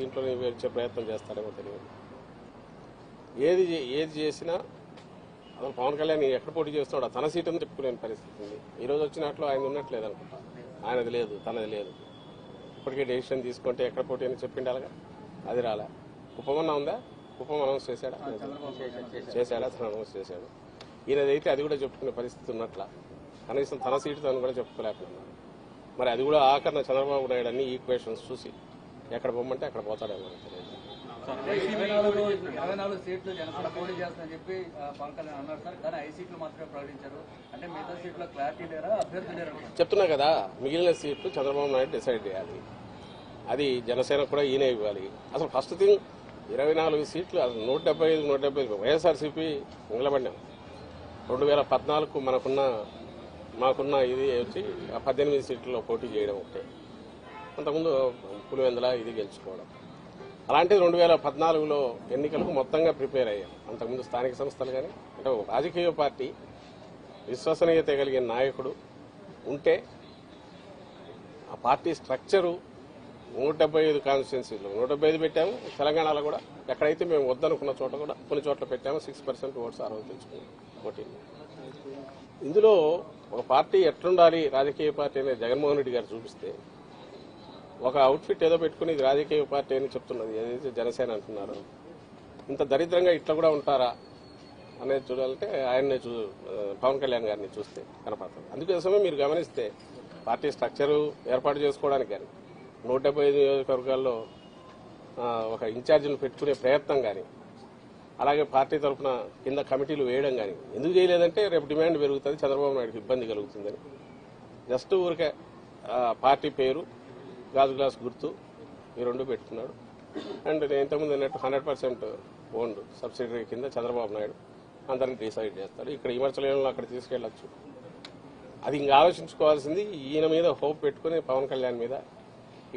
దీంట్లో వచ్చే ప్రయత్నం చేస్తాడేమో తెలియదు. ఏది ఏది చేసినా అసలు పవన్ కళ్యాణ్ ఎక్కడ పోటీ చేస్తున్నాడో తన సీటుని చెప్పుకునే పరిస్థితి ఉంది. ఈ రోజు వచ్చినట్లు ఆయన ఉన్నట్లేదు అనుకుంటా. ఆయనది లేదు తనది లేదు. ఇప్పటికే డెసిషన్ తీసుకుంటే ఎక్కడ పోటీ అని చెప్పిండి అలాగా అది రాలే. కుప్పమన్నా ఉందా? కుప్పం అనౌన్స్ చేశాడా? చేశాడా. తను అనౌన్స్ చేశాడు. ఈయనదైతే అది కూడా చెప్పుకునే పరిస్థితి ఉన్నట్ల. కనీసం తన సీటు తను కూడా చెప్పుకోలేకపోతున్నాడు మరి అది కూడా ఆఖరణ చంద్రబాబు నాయుడు అన్ని ఈక్వేషన్స్ చూసి ఎక్కడ పోమంటే అక్కడ పోతాడేమో తెలియదు ఇరవై నాలుగు ఇరవై నాలుగు సీట్లు జనసేన పోటీ చేస్తుందని చెప్పి ఆ, పవన్ కళ్యాణ్ అన్నారు సార్. కానీ ఐదు సీట్లు మాత్రమే ప్రకటించారు. అంటే మిగతా సీట్లో క్లారిటీ లేరా? అభ్యర్థి లేరా? చెప్తున్నా కదా మిగిలిన సీట్లు చంద్రబాబు నాయుడు డిసైడ్ చేయాలి. అది జనసేన కూడా ఈయన ఇవ్వాలి. అసలు ఫస్ట్ థింగ్ ఇరవై నాలుగు సీట్లు అసలు నూట డెబ్బై ఐదు నూట డెబ్బై ఐదు. వైఎస్ఆర్సీపీ నిలబడినాం రెండు వేల పద్నాలుగు మనకున్న మాకున్న ఇది వచ్చి ఆ పద్దెనిమిది సీట్లలో పోటీ చేయడం ఒకటే. అంతకుముందు పులివెందుల ఇది గెలుచుకోవడం. అలాంటిది రెండు వేల పద్నాలుగులో ఎన్నికలకు మొత్తంగా ప్రిపేర్ అయ్యాం. అంతకుముందు స్థానిక సంస్థలు కానీ అంటే రాజకీయ పార్టీ విశ్వసనీయత కలిగిన నాయకుడు ఉంటే ఆ పార్టీ స్ట్రక్చరు నూట డెబ్బై ఐదు కాన్స్టిట్యున్సీలు. నూట డెబ్బై ఐదు పెట్టాము. తెలంగాణలో కూడా ఎక్కడైతే మేము వద్దనుకున్న చోట కూడా కొన్ని చోట్ల పెట్టాము. సిక్స్ పర్సెంట్ ఓట్స్ ఆ తెచ్చుకున్నాం. పోటీ ఇందులో ఒక పార్టీ ఎట్లుండాలి రాజకీయ పార్టీ అనేది జగన్మోహన్ రెడ్డి గారు చూపిస్తే ఒక అవుట్ఫిట్ ఏదో పెట్టుకుని ఇది రాజకీయ పార్టీ అని చెప్తున్నది. ఏదైతే జనసేన అంటున్నారు. ఇంత దరిద్రంగా ఇట్లా కూడా ఉంటారా అనేది చూడాలంటే ఆయన్ని చూ పవన్ కళ్యాణ్ గారిని చూస్తే కనపడుతుంది అందుకోసమే మీరు గమనిస్తే పార్టీ స్ట్రక్చరు ఏర్పాటు చేసుకోవడానికి కానీ నూట డెబ్బై ఐదు నియోజకవర్గాల్లో ఒక ఇన్ఛార్జిని పెట్టుకునే ప్రయత్నం కానీ అలాగే పార్టీ తరఫున కింద కమిటీలు వేయడం కానీ ఎందుకు చేయలేదంటే రేపు డిమాండ్ పెరుగుతుంది చంద్రబాబు నాయుడుకి ఇబ్బంది కలుగుతుందని. జస్ట్ ఊరికే పార్టీ పేరు గాజు గ్లాస్ గుర్తు ఈ రెండు పెట్టుకున్నాడు. అండ్ నేను ఇంతకుముందు అన్నట్టు హండ్రెడ్ పర్సెంట్ ఓన్డ్ సబ్సిడరీ కింద చంద్రబాబు నాయుడు అందరిని డిసైడ్ చేస్తాడు. ఇక్కడ విమర్శలను అక్కడ తీసుకెళ్ళొచ్చు అది ఇంకా ఆలోచించుకోవాల్సింది ఈయన మీద హోప్ పెట్టుకుని పవన్ కళ్యాణ్ మీద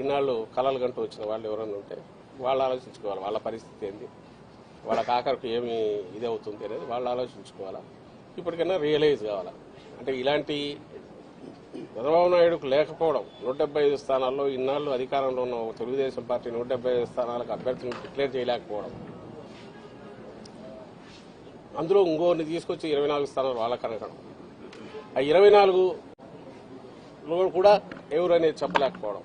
ఇన్నాళ్ళు కళలు గంటూ వచ్చిన వాళ్ళు ఎవరైనా ఉంటే వాళ్ళు ఆలోచించుకోవాలి వాళ్ళ పరిస్థితి ఏంది వాళ్ళ కాకరకు ఏమి ఇది అవుతుంది అనేది వాళ్ళు ఆలోచించుకోవాలా. ఇప్పటికైనా రియలైజ్ కావాలా. అంటే ఇలాంటి చంద్రబాబు నాయుడుకు లేకపోవడం నూట డెబ్బై ఐదు స్థానాల్లో ఇన్నాళ్ళు అధికారంలో ఉన్న తెలుగుదేశం పార్టీ నూట డెబ్బై ఐదు స్థానాలకు అభ్యర్థులను డిక్లేర్ చేయలేకపోవడం. అందులో ఇంకోరిని తీసుకొచ్చి ఇరవై నాలుగు స్థానాలు వాళ్ళకి అనగడం ఆ ఇరవై నాలుగులో కూడా ఎవరు అనేది చెప్పలేకపోవడం.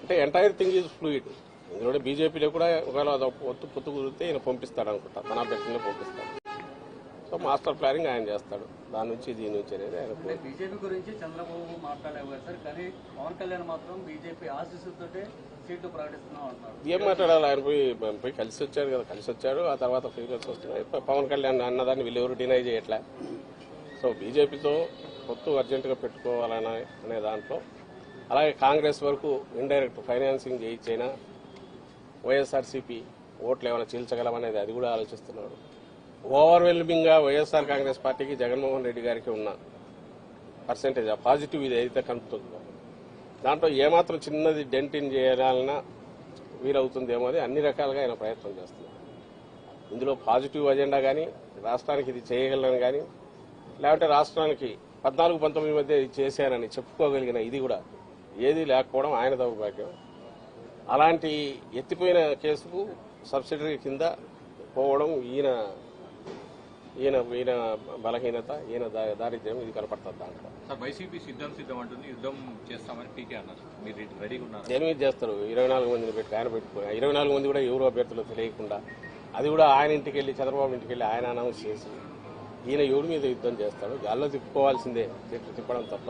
అంటే ఎంటైర్ థింగ్ ఈజ్ ఫ్లూయిడ్ ఇందులో బీజేపీలో కూడా ఒకవేళ ఒత్తు పొత్తు కుదిరితే ఈయన పంపిస్తాడు అనుకుంటా తన అభ్యర్థిని పంపిస్తాడు. సో మాస్టర్ ప్లానింగ్ ఆయన చేస్తాడు. దాని నుంచి దీని నుంచి అనేది ఆయన బీజేపీ గురించి చంద్రబాబు మాట్లాడలేవు సార్ కానీ పవన్ కళ్యాణ్ మాత్రం బీజేపీ ఆశీస్సులతోటే సీట్లు ప్రకటిస్తున్నాం అంటున్నారు. ఏం మాట్లాడాలి? ఆయన పోయి పోయి కలిసి వచ్చాడు కదా కలిసి వచ్చాడు ఆ తర్వాత ఫీలింగ్స్ వస్తున్నాయి. పవన్ కళ్యాణ్ అన్నదాన్ని వీళ్ళు ఎవరు డినై చేయట్లే. సో బీజేపీతో పొత్తు అర్జెంటుగా పెట్టుకోవాలనే అనే దాంట్లో. అలాగే కాంగ్రెస్ వరకు ఇండైరెక్ట్ ఫైనాన్సింగ్ చేయించైనా వైఎస్ఆర్సీపీ ఓట్లు ఏమైనా చీల్చగలమనేది అది కూడా ఆలోచిస్తున్నాడు ఓవర్వెల్మింగ్గా వైఎస్ఆర్ కాంగ్రెస్ పార్టీకి జగన్మోహన్ రెడ్డి గారికి ఉన్న పర్సెంటేజ్ ఆ పాజిటివ్ ఇది ఏదైతే కనుపుతుందో దాంట్లో ఏమాత్రం చిన్నది డెంటిన్ చేయాలన్నా వీలవుతుందేమో అని అన్ని రకాలుగా ఆయన ప్రయత్నం చేస్తున్నారు. ఇందులో పాజిటివ్ అజెండా కానీ రాష్ట్రానికి ఇది చేయగలను కానీ లేకపోతే రాష్ట్రానికి పద్నాలుగు పంతొమ్మిది మధ్య ఇది చేశానని చెప్పుకోగలిగిన ఇది కూడా ఏది లేకపోవడం ఆయన దౌర్భాగ్యం. అలాంటి ఎత్తిపోయిన కేసుకు సబ్సిడరీ కింద పోవడం ఈయన ఈయన ఈయన బలహీనత ఈయన దారిద్ర్యం ఇది కనపడుతుంది దాంట్లో. సార్ వైసీపీ సిద్ధం సిద్ధం అంటుంది యుద్ధం చేస్తామని పీకే అన్నారు. మీరు రెడీ- రెడీగా ఉన్నారు? దేని మీద చేస్తారు? ఇరవై నాలుగు మందిని పెట్టి ఆయన పెట్టుకుని ఇరవై నాలుగు మంది కూడా ఎవరు అభ్యర్థులు తెలియకుండా అది కూడా ఆయన ఇంటికి వెళ్ళి చంద్రబాబు ఇంటికి వెళ్ళి ఆయన అనౌన్స్ చేసి ఈయన ఎవరి మీద యుద్ధం చేస్తాడు? గాల్లో తిప్పుకోవాల్సిందే తిప్ప- తిప్పడం తప్ప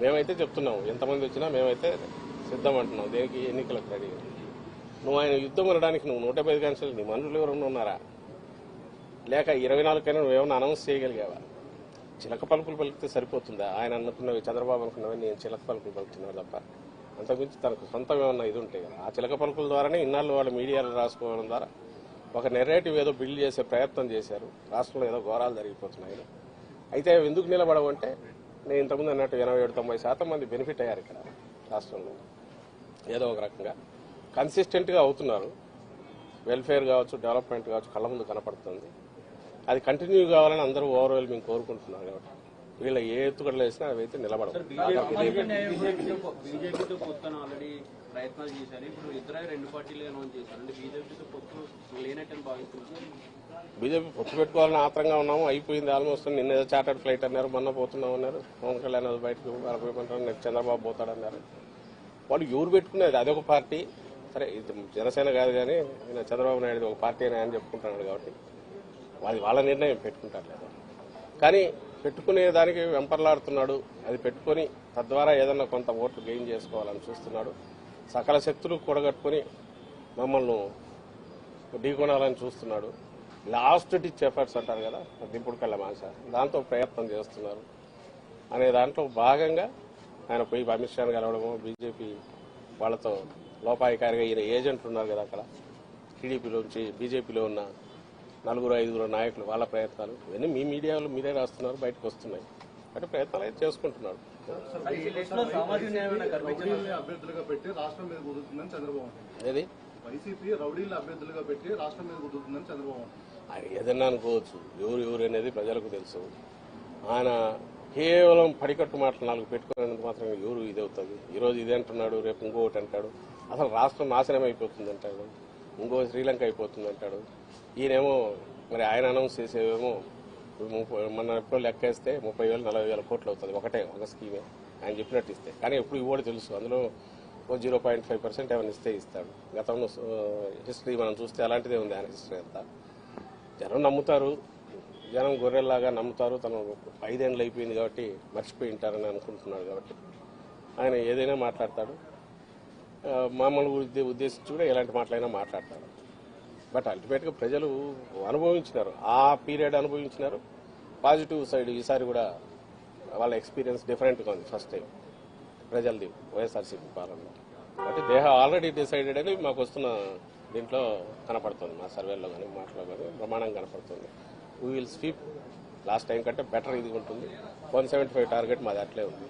మేమైతే చెప్తున్నాం ఎంతమంది వచ్చినా మేమైతే సిద్ధం అంటున్నాం దేనికి ఎన్నికలకు రెడీ? నువ్వు ఆయన యుద్ధం అనడానికి నువ్వు నూట పది కాన్స్టిట్యూన్సీ నీ మనుషులు ఎవరన్నా ఉన్నారా? లేక ఇరవై నాలుగు నువ్వేమైనా అనౌన్స్ చేయగలిగావా? చిలక పలుకులు పలికితే సరిపోతుందా? ఆయన అనుకున్నవి చంద్రబాబు అనుకున్నవి నేను చిలక పలుకులు పలుకుతున్నాను తప్ప. అంతకుమించి తనకు సొంతం ఏమన్నా ఇది ఉంటాయి కదా. ఆ చిలక పలుకుల ద్వారానే ఇన్నాళ్ళు వాళ్ళు మీడియాలో రాసుకోవడం ద్వారా ఒక నెరేటివ్ ఏదో బిల్డ్ చేసే ప్రయత్నం చేశారు. రాష్ట్రంలో ఏదో ఘోరాలు జరిగిపోతున్నాయి. అయితే అవి ఎందుకు నిలబడవంటే నేను ఇంతకుముందు అన్నట్టు ఎనభై ఏడు తొంభై శాతం మంది బెనిఫిట్ అయ్యారు ఇక్కడ రాష్ట్రంలో. ఏదో ఒక రకంగా. కన్సిస్టెంట్గా అవుతున్నారు. వెల్ఫేర్ కావచ్చు డెవలప్మెంట్ కావచ్చు కళ్ళ ముందు కనపడుతుంది. అది కంటిన్యూ కావాలని అందరూ ఓవర్వెల్మింగ్ కోరుకుంటున్నారు కాబట్టి. వీళ్ళ ఏ ఎత్తుగడలు వేసినా అవి అయితే నిలబడవు బీజేపీతో పొత్తున ఆల్రెడీ ప్రయత్నాలు చేశారు. ఇప్పుడు ఇద్దరే రెండు పార్టీలు అనౌన్స్ చేశారు. అంటే బీజేపీతో పొత్తు లేనట్టని భావిస్తున్నారు. బీజేపీ పొత్తు పెట్టుకోవాలని ఆత్రంగా ఉన్నాము. అయిపోయింది ఆల్మోస్ట్ నిన్న ఏదో చార్టర్డ్ ఫ్లైట్ అన్నారు. మొన్న పోతున్నాం అన్నారు. పవన్ కళ్యాణ్ బయటకు వెళ్ళిపోయమంటారు నెక్స్ట్ చంద్రబాబు పోతాడన్నారు వాళ్ళు ఎవరు పెట్టుకునేది? అదొక పార్టీ. సరే ఇది జనసేన కాదు కానీ చంద్రబాబు నాయుడు ఒక పార్టీ అని ఆయన చెప్పుకుంటున్నాడు కాబట్టి. అది వాళ్ళ నిర్ణయం పెట్టుకుంటారు లేదు? కానీ పెట్టుకునే దానికి వెంపర్లాడుతున్నాడు. అది పెట్టుకొని తద్వారా ఏదన్నా కొంత ఓట్లు గెయిన్ చేసుకోవాలని చూస్తున్నాడు. సకల శక్తులు కూడగట్టుకొని మమ్మల్ని ఢీకొనాలని చూస్తున్నాడు. లాస్ట్ టిచ్ ఎఫర్ట్స్ అంటారు కదా దింపుడు కళ్ళ మాస. దాంతో ప్రయత్నం చేస్తున్నారు. అనే దాంట్లో భాగంగా ఆయన పోయి అమిత్ షాను కలవడము బీజేపీ వాళ్ళతో లోపాయికారిగా ఈయన ఏజెంట్లు ఉన్నారు కదా అక్కడ. టీడీపీలోంచి బీజేపీలో ఉన్న నలుగురు ఐదుగురు నాయకులు వాళ్ళ ప్రయత్నాలు. ఇవన్నీ మీ మీడియాలో మీరే రాస్తున్నారు బయటకు వస్తున్నాయి. అంటే ప్రయత్నాలు అయితే చేసుకుంటున్నాడు అభ్యర్థులుగా పెట్టి రాష్ట్రం మీద కుదురుతుందని చంద్రబాబు అంటున్నారు. ఏది? వైసీపీ రౌడీల అభ్యర్థులుగా పెట్టి రాష్ట్రం మీద కుదురుతుందని చంద్రబాబు. ఆయన ఏదన్నా అనుకోవచ్చు. ఎవరు ఎవరు అనేది ప్రజలకు తెలుసు. ఆయన కేవలం పడికట్టు మాటలు నాలుగు పెట్టుకునేందుకు మాత్రం ఎవరు ఇది అవుతుంది ఈరోజు ఇది అంటున్నాడు రేపు ఇంకొకటి అంటాడు. అసలు రాష్ట్రం నాశనం అయిపోతుంది అంటాడు ఇంకో శ్రీలంక అయిపోతుంది అంటాడు. ఈయనేమో మరి ఆయన అనౌన్స్ చేసేవేమో ముప్పై మన ఎప్పుడో లెక్కేస్తే ముప్పై వేలు నలభై వేల కోట్లు అవుతుంది. ఒకటే ఒక స్కీమే ఆయన చెప్పినట్టు ఇస్తే. కానీ ఎప్పుడు ఇవ్వడు తెలుసు. అందులో ఓ జీరో పాయింట్ ఫైవ్ పర్సెంట్ ఏమైనా ఇస్తే ఇస్తాడు. గతంలో హిస్టరీ మనం చూస్తే అలాంటిదే ఉంది ఆయన హిస్టరీ అంతా. జనం నమ్ముతారు. జనం గొర్రెల్లాగా నమ్ముతారు. తను ఐదేళ్ళు అయిపోయింది కాబట్టి మర్చిపోయి ఉంటారని అనుకుంటున్నాడు కాబట్టి. ఆయన ఏదైనా మాట్లాడతాడు. మామూలు ఉద్దేశించి కూడా ఎలాంటి మాటలైనా మాట్లాడతారు. బట్ అల్టిమేట్గా ప్రజలు అనుభవించినారు. ఆ పీరియడ్ అనుభవించినారు. పాజిటివ్ సైడ్ ఈసారి కూడా వాళ్ళ ఎక్స్పీరియన్స్ డిఫరెంట్గా ఉంది ఫస్ట్ టైం. ప్రజలది వైఎస్ఆర్సీపీ పాలనలో. అంటే దేహ ఆల్రెడీ డిసైడెడ్ అని మాకు వస్తున్న దీంట్లో కనపడుతుంది. మా సర్వేలో కానీ మాటలో కానీ ప్రమాణం కనపడుతుంది. We will sweep last time కంటే బెటర్ ఇది ఉంటుంది. వన్ సెవెంటీ ఫైవ్ టార్గెట్ మాది అట్లే ఉంది.